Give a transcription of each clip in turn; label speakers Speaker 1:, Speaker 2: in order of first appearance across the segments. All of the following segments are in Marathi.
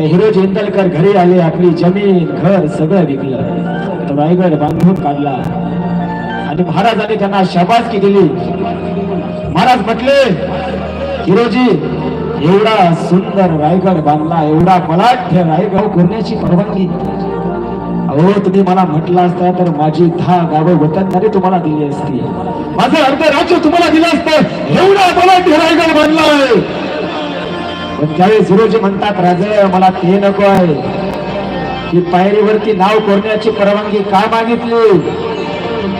Speaker 1: ते हिरो इंदलकर घरी आले आपली जमीन घर सगळं विकलं. तो रायगड बांधून काढला. आणि महाराजांनी त्यांना शाबासकी दिली. महाराज म्हटले हिरोजी एवढा सुंदर रायगड बांधला एवढा बलाढ्य रायगड करण्याची परवानगी. अहो तुम्ही मला म्हटला असता तर माझी दहा गावं वतनदारी तुम्हाला दिली असती. माझं अर्ध राज्य तुम्हाला दिलं असतं. एवढा बलाढ्य रायगड बांधलाय. पण त्यावेळेस हिरोजी म्हणतात राजे मला ते नको आहे. की पायरीवरती नाव कोरण्याची परवानगी का मागितली?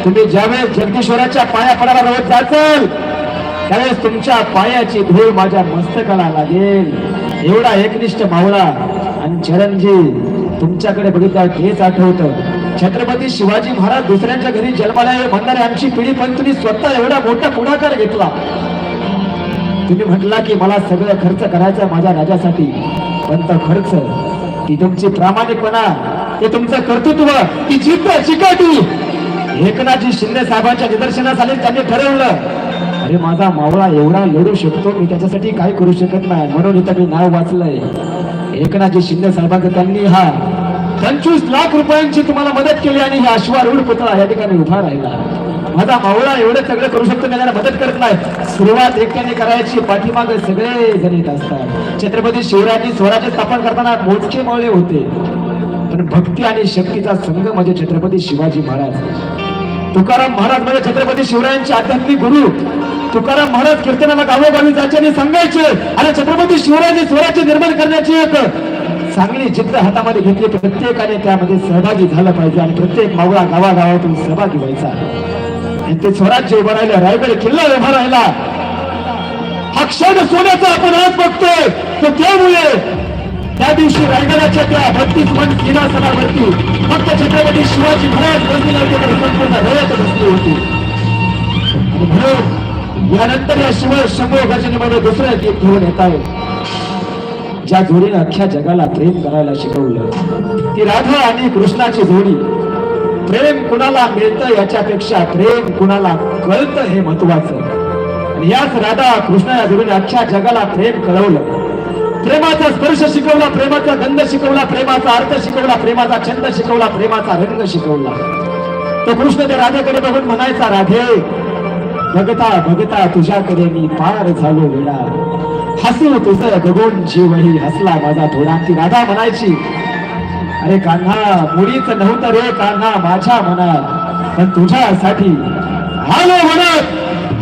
Speaker 1: तुम्ही ज्यावेळेस जगदीश्वराच्या पाया पडायला रोज जाचाल त्यावेळेस तुमच्या पायाची धूळ माझ्या मस्तकाला लागेल. एवढा एकनिष्ठ मावळा आणि चरणजी तुमच्याकडे बघितलं हेच आठवतं. छत्रपती शिवाजी महाराज दुसऱ्यांच्या घरी जन्माला म्हणणारे आमची पिढी पण तुम्ही स्वतः एवढा मोठा पुढाकार घेतला. तुम्ही म्हटला की मला सगळं खर्च करायचा माझ्या राजासाठी. पण तो खर्च ती तुमची प्रामाणिकपणा ते तुमचं कर्तृत्व ती जिद्द चिकाटी. एकनाथजी शिंदे साहेबांच्या निदर्शनास आले त्यांनी ठरवलं अरे माझा मावळा एवढा लढू शकतो मी त्याच्यासाठी काय करू शकत नाही. म्हणून इथं मी नाव वाचलंय. एकनाथजी शिंदे साहेबांचं त्यांनी हा पंचवीस लाख रुपयांची तुम्हाला मदत केली आणि हे अश्वारूढ पुतळा या ठिकाणी उभा राहिला. माझा मावळा एवढं सगळं करू शकतो मी त्यांना मदत करत नाही. सुरुवात एकट्याने करायची पाठीमागे सगळे जण येत असतात. छत्रपती शिवरायांनी स्वराज्य स्थापन करताना मोजके मावळे होते. पण भक्ती आणि शक्तीचा संघ म्हणजे छत्रपती शिवाजी महाराज. तुकाराम महाराज म्हणजे छत्रपती शिवरायांचे आध्यात्मिक गुरु. तुकाराम महाराज कीर्तनाला गावोगावी जायचे आणि सांगायचे. आणि छत्रपती शिवरायांनी स्वराज्य निर्माण करण्याची एक चांगली जिद्द हातामध्ये घेतली. प्रत्येकाने त्यामध्ये सहभागी झालं पाहिजे आणि प्रत्येक मावळा गावागावातून सहभागी व्हायचा. आणि ते स्वराज्य उभं राहिलं रायगड किल्ला उभा राहिला. हा क्षण सोन्याचा आपण आज बघतोय. तो त्यामुळे त्या दिवशी रायगडाच्या त्या बत्तीस मन सिंहासनावरती फक्त छत्रपती शिवाजी महाराज बसले संपूर्ण रयत बसली होती. म्हणून यानंतर या शिव शंभर गजनीमध्ये दुसरं गीत घेऊन येत आहे. ज्या जोडीने अख्ख्या जगाला प्रेम करायला शिकवलं. ती राधा आणि कृष्णाची जोडी. प्रेम कुणाला मिळतं याच्यापेक्षा प्रेम कुणाला कळतं हे महत्वाचं. आणि याच राधा कृष्णा या जोडीने अख्ख्या जगाला प्रेम कळवलं. प्रेमाचा स्पर्श शिकवला प्रेमाचा गंध शिकवला प्रेमाचा अर्थ शिकवला प्रेमाचा छंद शिकवला प्रेमाचा रंग शिकवला. तो कृष्ण त्या राधेकडे बघून म्हणायचा राधे बघता भगता तुझ्याकडे मी पार झालो वेळा हसू तुझं गगोन जीवही हसला माझा थोडा. ती राधा म्हणायची अरे कान्हा मुळीच नव्हतं रे कान्हा माझ्या मनात. पण तुझ्यासाठी आलो म्हणत.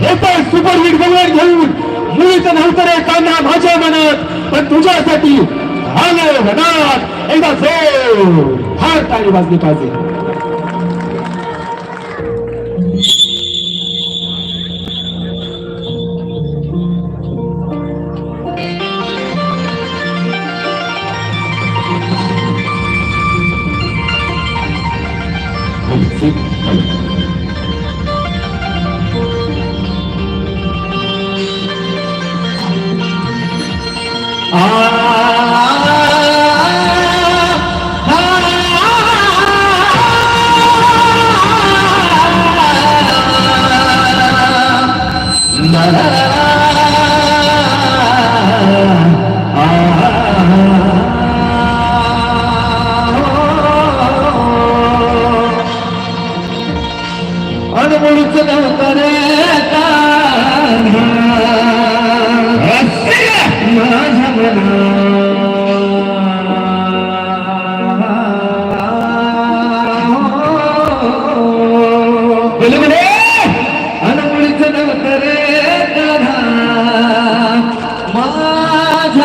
Speaker 1: हे तर सुपर हिट बंगल्यात घेऊन मुळीच नव्हतं रे कान्हा माझ्या मनात. पण तुझ्यासाठी आलो म्हणत. एकदा जोर. हार टाळी वाजली पाहिजे Ah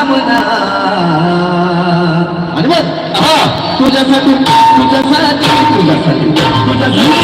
Speaker 1: मनात. बोले तुझ्यासाठी तुझ्यासाठी तुझ्यासाठी तुझ्यासाठी.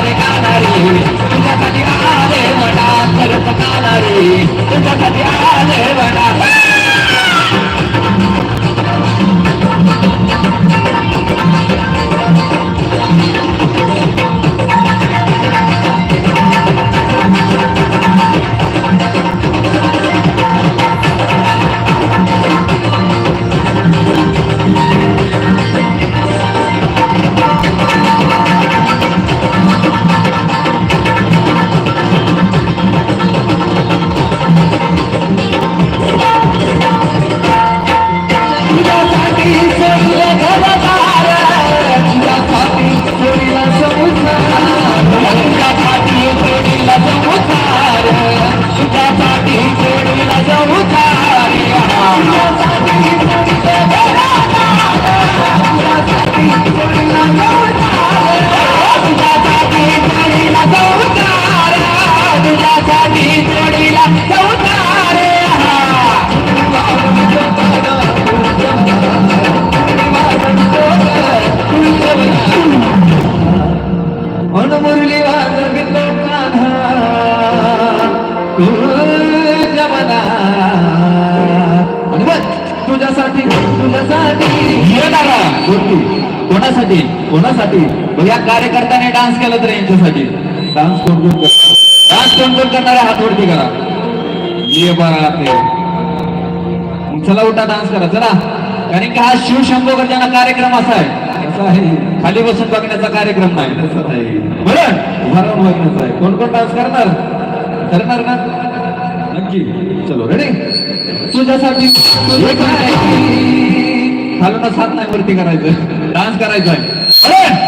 Speaker 1: रे कानारी. तुझ्यासाठी
Speaker 2: आले म्हणा करत कानारी. तुझ्यासाठी आले या कार्यकर्त्याने डान्स केला तर यांच्यासाठी. डान्स कोण कोण करणार? डान्स कोण करणार हात वरती करा. ये मग चला उठा डान्स करा. चला. कारण की हा शिवशंभो गर्जना कार्यक्रम असा आहे. कसा आहे. खाली बसून बघण्याचा कार्यक्रम नाही. तसं नाही. बरं. उभा राहून बघण्याचा आहे. कोण कोण डान्स करणार? करणार ना नक्की. चलो रेडी तुझ्यासाठी खालूनच हात नाही वरती करायचं. डान्स करायचा आहे.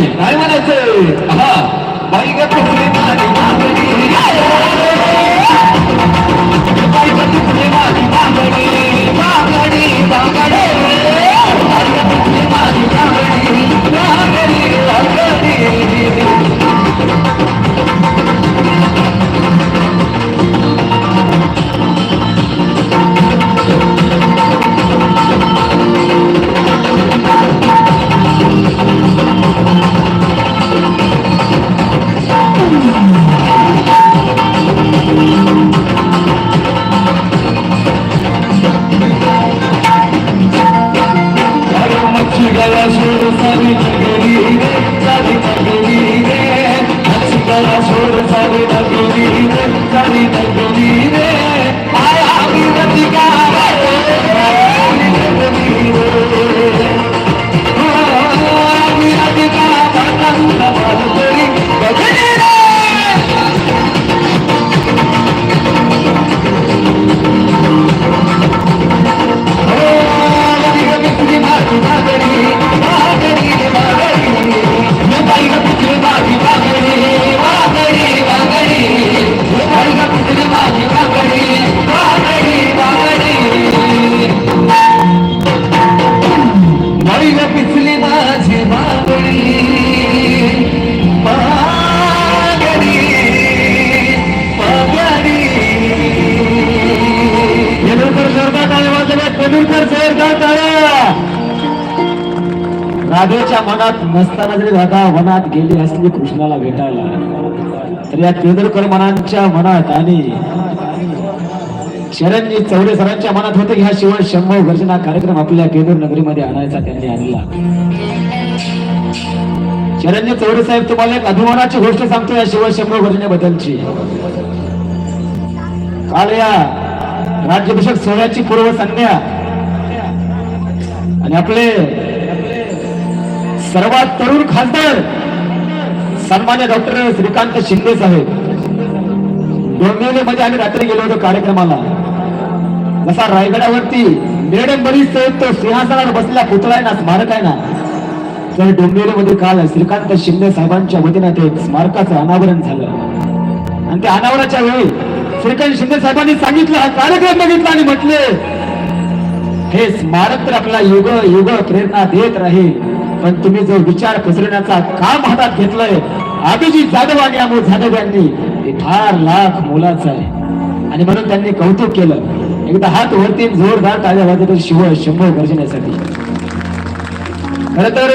Speaker 2: काय म्हणायचं काय म्हणायचं हा बाई
Speaker 1: नसताना जरी राधा वनात गेली असली कृष्णाला भेटायला. तर या तेंडुलकर मनांच्या मनात आणि शरणजी चौरे सरांच्या मनात होते की हा शिवाय शंभर गर्जना कार्यक्रम आपल्या केंदूर नगरीमध्ये आणायचा त्यांनी आणला. शरणजी चौरे साहेब तुम्हाला एक अभिमानाची गोष्ट सांगतो या शिवाय शंभर गर्जनेबद्दलची काल या राज्याभिषेक सोहळ्याची पूर्वसंध्या आणि आपले सर्वात तरुण खासदार सन्मान्य डॉक्टर श्रीकांत शिंदे साहेब. डोंबिवली मध्ये आम्ही रात्री गेलो होतो कार्यक्रमाला. जसा रायगडावरती मेडम बरीच तो सिंहासनावर बसलेला पुतळा आहे ना स्मारक आहे ना तर डोंबिवलीमध्ये काल श्रीकांत शिंदे साहेबांच्या वतीनं ते स्मारकाचं अनावरण झालं. आणि त्या अनावरणाच्या वेळी श्रीकांत शिंदे साहेबांनी सांगितलं हा कार्यक्रम बघितला आणि म्हटले हे स्मारक तर आपला युग युग प्रेरणा देत राहील. पण तुम्ही जो विचार पसरण्याचा काम हातात घेतलंय अभिजित जाधव आणि अमोल जाधव यांनी हे फार लाख मोलाचं आहे. आणि म्हणून त्यांनी कौतुक केलं. एकदा हात वरती जोरदार ताज्या वाजवतो शिव शंभर गर्जण्यासाठी खर तर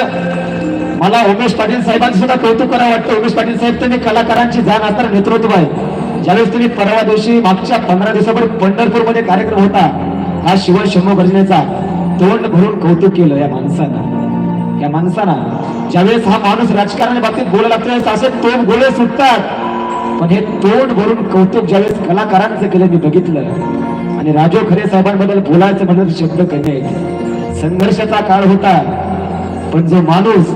Speaker 1: मला उमेश पाटील साहेबांचं सुद्धा कौतुक करावं वाटतं. उमेश पाटील साहेब तुम्ही कलाकारांची जाण असताना नेतृत्व आहे. ज्यावेळेस तुम्ही परवा दिवशी मागच्या पंधरा दिवसापूर्वी पंढरपूरमध्ये कार्यक्रम होता हा शिव शंभू गर्जनेचा तोंड भरून कौतुक केलं या माणसानं. त्या माणसानं ज्यावेळेस हा माणूस राजकारणाच्या बाबतीत बोलायला लागतो असे तोंड गोळे सुटतात. पण हे तोंड भरून कौतुक ज्यावेळेस कलाकारांचं केलं मी बघितलं. आणि राजू खरे साहेबांबद्दल बोलायचं म्हणून शब्द कमी आहेत. संघर्षाचा काळ होता. पण जो माणूस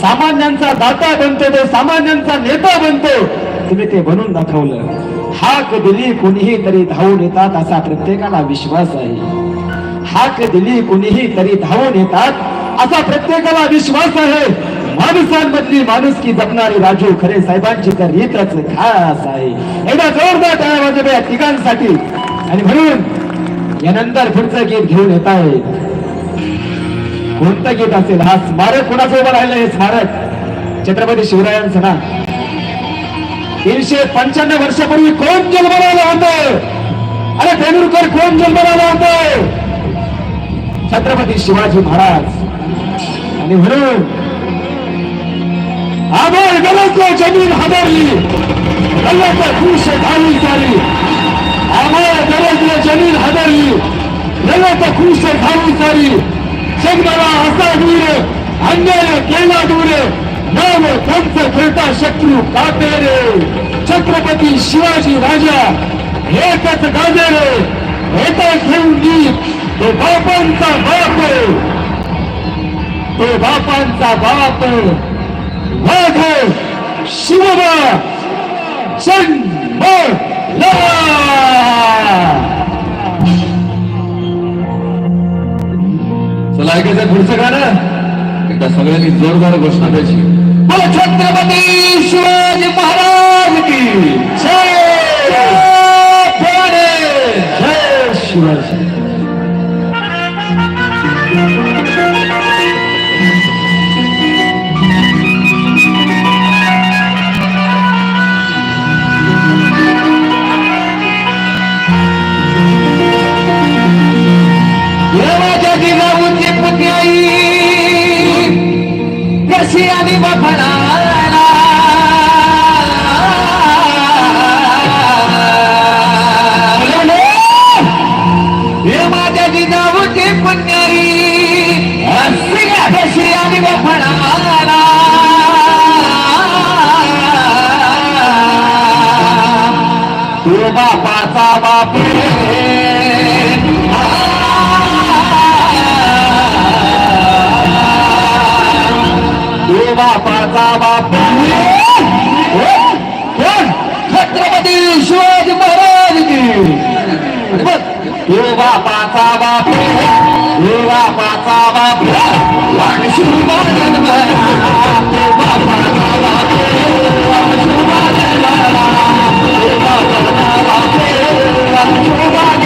Speaker 1: सामान्यांचा दाता बनतो तो सामान्यांचा नेता बनतो तुम्ही ते बनून दाखवलं. हाक दिली कोणीही तरी धावून येतात असा प्रत्येकाला विश्वास आहे. हाक दिली कोणीही तरी धावून येतात असा प्रत्येकाला विश्वास आहे. माणसांमधली माणुसकी जपणारी राजू खरे साहेबांची तर रीतच खास आहे. एकदा जोरदार टाळ्या वाजवूया तिघांसाठी. आणि म्हणून यानंतर पुढचं गीत घेऊन येत आहे. कोणतं गीत असेल? हा स्मारक कोणाचं उभं राहिलं हे स्मारक छत्रपती शिवरायांचं ना. तीनशे पंच्याण्णव वर्षापूर्वी कोण जन्माला आलं होतं? अरे तेंडुलकर कोण जन्माला आलं होतं? छत्रपती शिवाजी महाराज. आणि म्हणून आभार गलत जमीन हादरली. गलत खुश झाली झाली. आम्हाला गरजलं जमीन हादरली. गलत खुश झाली झाली. जगणारा असा दूर अन्याय केला दूर नाम त्यांचं खेळता शत्रू काटे रे. छत्रपती शिवाजी राजा एकच गाजे रे. एका घेऊन गीत तो बापांचा बाप ते बापांचा बाप वाघ शिवबा जन्म
Speaker 2: चला ऐकायचं पुढचं गाणं? एकदा सगळ्यांनी जोरदार घोषणा द्यायची. बोला छत्रपती शिवाजी महाराज की जय. जय
Speaker 1: शिवाजी.
Speaker 2: बापाचा बाप. कोण? छत्रपती शिवाजी महाराज की. आणि बघ, तू बापाचा बाप. तू बापाचा बाप. Obrigado.